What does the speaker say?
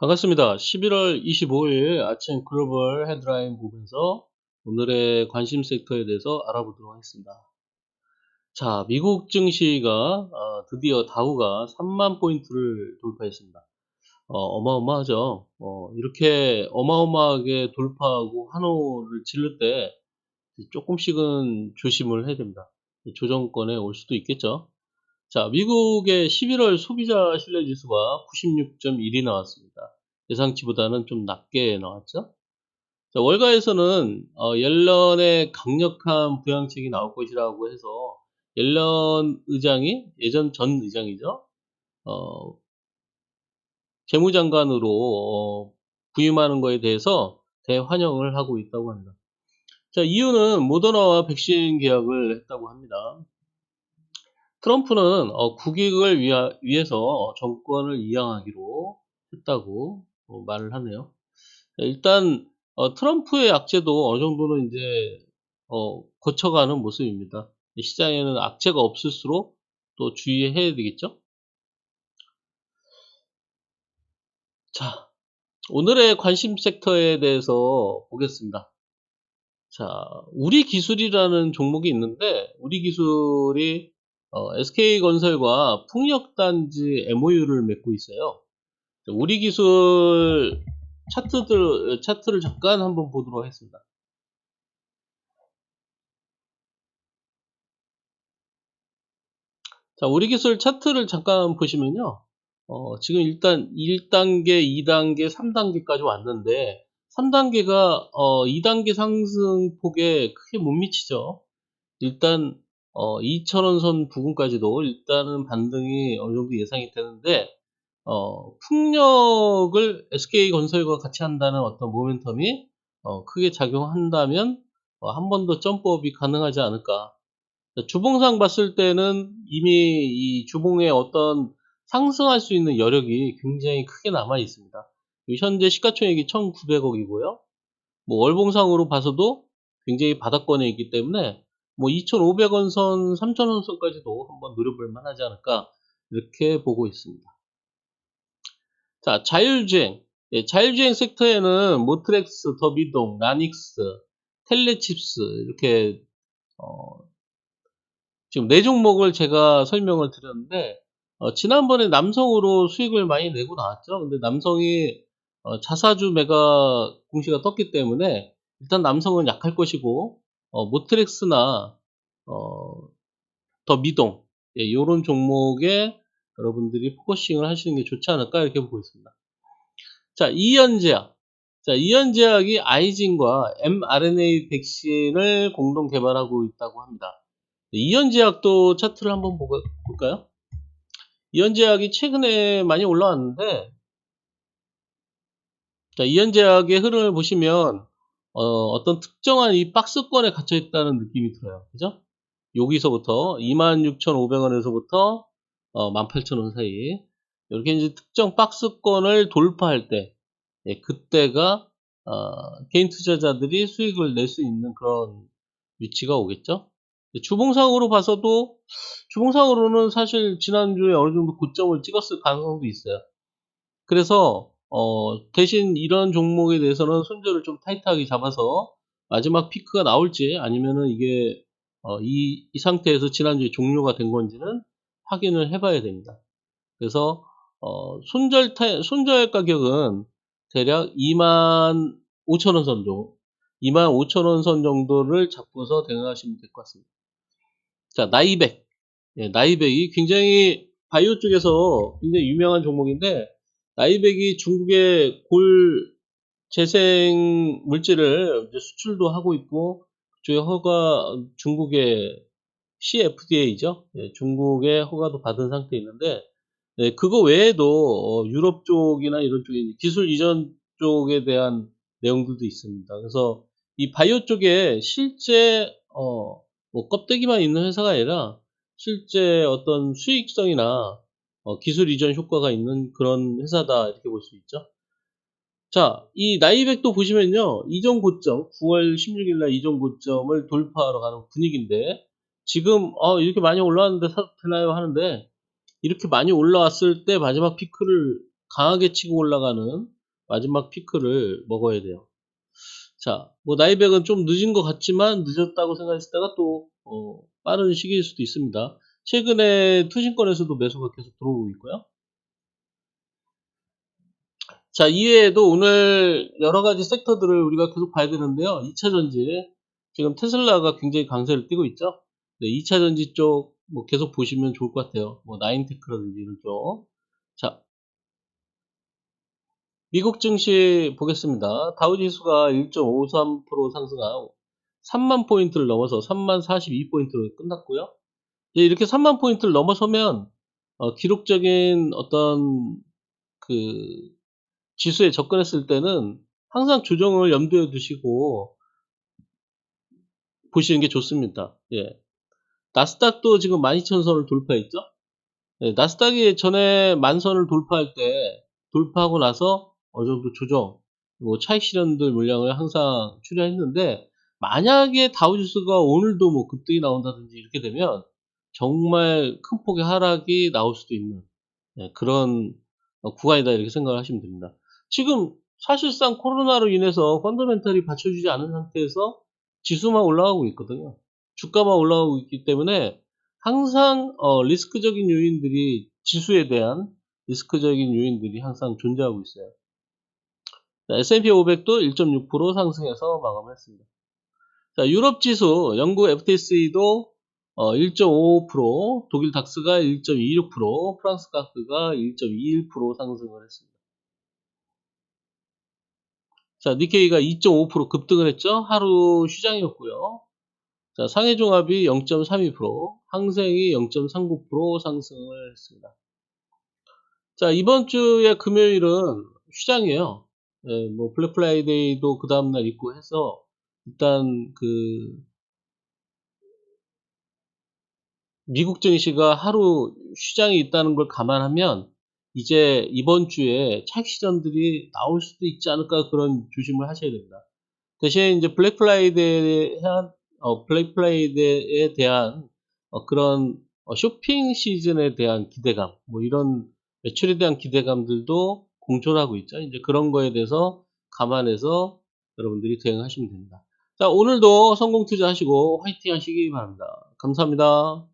반갑습니다. 11월 25일 아침 글로벌 헤드라인 보면서 오늘의 관심 섹터에 대해서 알아보도록 하겠습니다. 자, 미국 증시가 어, 드디어 다우가 3만 포인트를 돌파했습니다. 어, 마어마하죠 이렇게 어마어마하게 돌파하고 환호를 지를 때 조금씩은 조심을 해야 됩니다. 조정권에 올 수도 있겠죠. 자, 미국의 11월 소비자 신뢰 지수가 96.1이 나왔습니다. 예상치보다는 좀 낮게 나왔죠. 자, 월가에서는 어, 옐런의 강력한 부양책이 나올 것이라고 해서 옐런 의장이 예전 전 의장이죠. 어, 재무장관으로 어, 부임하는 것에 대해서 대환영을 하고 있다고 합니다. 자, 이유는 모더나와 백신 계약을 했다고 합니다. 트럼프는 어, 국익을 위하, 위해서 정권을 이양하기로 했다고 어, 말을 하네요. 일단 어, 트럼프의 악재도 어느 정도는 이제 어, 거쳐가는 모습입니다. 시장에는 악재가 없을수록 또 주의해야 되겠죠. 자, 오늘의 관심 섹터에 대해서 보겠습니다. 자, 우리 기술이라는 종목이 있는데 우리 기술이 어, SK건설과 풍력단지 MOU를 맺고 있어요. 우리 기술 차트들, 차트를 잠깐 한번 보도록 하겠습니다. 자, 우리 기술 차트를 잠깐 보시면요. 어, 지금 일단 1단계, 2단계, 3단계까지 왔는데 3단계가 어, 2단계 상승폭에 크게 못 미치죠. 일단 어, 2,000원 선 부근까지도 일단은 반등이 어느 정도 예상이 되는데, 어, 풍력을 SK건설과 같이 한다는 어떤 모멘텀이 어, 크게 작용한다면 어, 한 번 더 점프업이 가능하지 않을까. 주봉상 봤을 때는 이미 이 주봉의 어떤 상승할 수 있는 여력이 굉장히 크게 남아 있습니다. 현재 시가총액이 1,900억이고요. 뭐 월봉상으로 봐서도 굉장히 바닥권에 있기 때문에 뭐 2,500원 선, 3,000원 선까지도 한번 노려볼 만하지 않을까 이렇게 보고 있습니다. 자, 자율주행. 예, 자율주행 섹터에는 모트렉스, 더비동, 라닉스, 텔레칩스 이렇게 어, 지금 네 종목을 제가 설명을 드렸는데 어, 지난번에 남성으로 수익을 많이 내고 나왔죠. 근데 남성이 어, 자사주 매가 공시가 떴기 때문에 일단 남성은 약할 것이고 어, 모트렉스나 어, 더 미동 예, 이런 종목에 여러분들이 포커싱을 하시는 게 좋지 않을까 이렇게 보고 있습니다. 자, 이연제약. 자, 이연제약이 아이진과 mRNA 백신을 공동 개발하고 있다고 합니다. 이연제약도 차트를 한번 볼까요? 이연제약이 최근에 많이 올라왔는데, 자, 이연제약의 흐름을 보시면 어, 떤 특정한 이 박스권에 갇혀 있다는 느낌이 들어요. 그죠? 여기서부터 26,500원에서부터 어, 18,000원 사이 이렇게 이제 특정 박스권을 돌파할 때 예, 그때가 어, 개인 투자자들이 수익을 낼 수 있는 그런 위치가 오겠죠. 주봉상으로 봐서도 주봉상으로는 사실 지난주에 어느 정도 고점을 찍었을 가능성도 있어요. 그래서 어, 대신 이런 종목에 대해서는 손절을 좀 타이트하게 잡아서 마지막 피크가 나올지 아니면은 이게 어, 이, 이 상태에서 지난주에 종료가 된 건지는 확인을 해봐야 됩니다. 그래서 어, 손절 타, 손절 가격은 대략 2만 5천원 선 정도, 2만 5천 원 선 정도를 잡고서 대응하시면 될 것 같습니다. 자, 나이백. 예, 나이백이 굉장히 바이오 쪽에서 굉장히 유명한 종목인데 나이백이 중국의 골 재생 물질을 수출도 하고 있고 그쪽에 허가 중국의 CFDA죠. 네, 중국의 허가도 받은 상태에 있는데 네, 그거 외에도 어, 유럽 쪽이나 이런 쪽에 기술 이전 쪽에 대한 내용들도 있습니다. 그래서 이 바이오 쪽에 실제 어, 뭐 껍데기만 있는 회사가 아니라 실제 어떤 수익성이나 어, 기술 이전 효과가 있는 그런 회사다 이렇게 볼 수 있죠. 자, 이 나이백도 보시면요. 이전 고점, 9월 16일 날 이전 고점을 돌파하러 가는 분위기인데 지금 어, 이렇게 많이 올라왔는데 사도 되나요 하는데 이렇게 많이 올라왔을 때 마지막 피크를 강하게 치고 올라가는 마지막 피크를 먹어야 돼요. 자, 뭐 나이백은 좀 늦은 것 같지만 늦었다고 생각했을 때가 또 어, 빠른 시기일 수도 있습니다. 최근에 투신권에서도 매수가 계속 들어오고 있고요. 자, 이외에도 오늘 여러 가지 섹터들을 우리가 계속 봐야 되는데요. 2차 전지, 지금 테슬라가 굉장히 강세를 띠고 있죠. 네, 2차 전지 쪽 뭐 계속 보시면 좋을 것 같아요. 뭐 나인테크라든지 이런 쪽. 자, 미국 증시 보겠습니다. 다우지수가 1.53% 상승하고 3만 포인트를 넘어서 3만 42포인트로 끝났고요. 이제 이렇게 3만 포인트를 넘어서면 어, 기록적인 어떤 그 지수에 접근했을 때는 항상 조정을 염두에 두시고 보시는 게 좋습니다. 예. 나스닥도 지금 12,000선을 돌파했죠? 예, 나스닥이 전에 만선을 돌파할 때 돌파하고 나서 어느 정도 조정, 뭐 차익 실현들 물량을 항상 출연했는데 만약에 다우지수가 오늘도 뭐 급등이 나온다든지 이렇게 되면 정말 큰 폭의 하락이 나올 수도 있는 예, 그런 어, 구간이다 이렇게 생각을 하시면 됩니다. 지금 사실상 코로나로 인해서 펀더멘탈이 받쳐주지 않은 상태에서 지수만 올라가고 있거든요. 주가만 올라가고 있기 때문에 항상 어, 리스크적인 요인들이 지수에 대한 리스크적인 요인들이 항상 존재하고 있어요. S&P 500도 1.6% 상승해서 마감했습니다. 자, 유럽 지수, 영국 FTSE도 어, 1.55%, 독일 닥스가 1.26%, 프랑스 가스가 1.21% 상승을 했습니다. 자, 니케이가 2.5% 급등을 했죠. 하루 시장이었고요. 자, 상해 종합이 0.32%, 항생이 0.39% 상승을 했습니다. 자, 이번 주에 금요일은 휴장이에요. 예, 뭐 블랙 프라이데이도 그 다음날 있고 해서 일단 그 미국 증시가 하루 휴장이 있다는 걸 감안하면 이제 이번 주에 차익 시전들이 나올 수도 있지 않을까 그런 조심을 하셔야 됩니다. 대신 이제 블랙 프라이데이에 대한 어, 블랙 프라이데이에 대한 어, 그런 어, 쇼핑 시즌에 대한 기대감, 뭐 이런 매출에 대한 기대감들도 공존하고 있죠. 이제 그런 거에 대해서 감안해서 여러분들이 대응하시면 됩니다. 자, 오늘도 성공 투자하시고 화이팅 하시기 바랍니다. 감사합니다.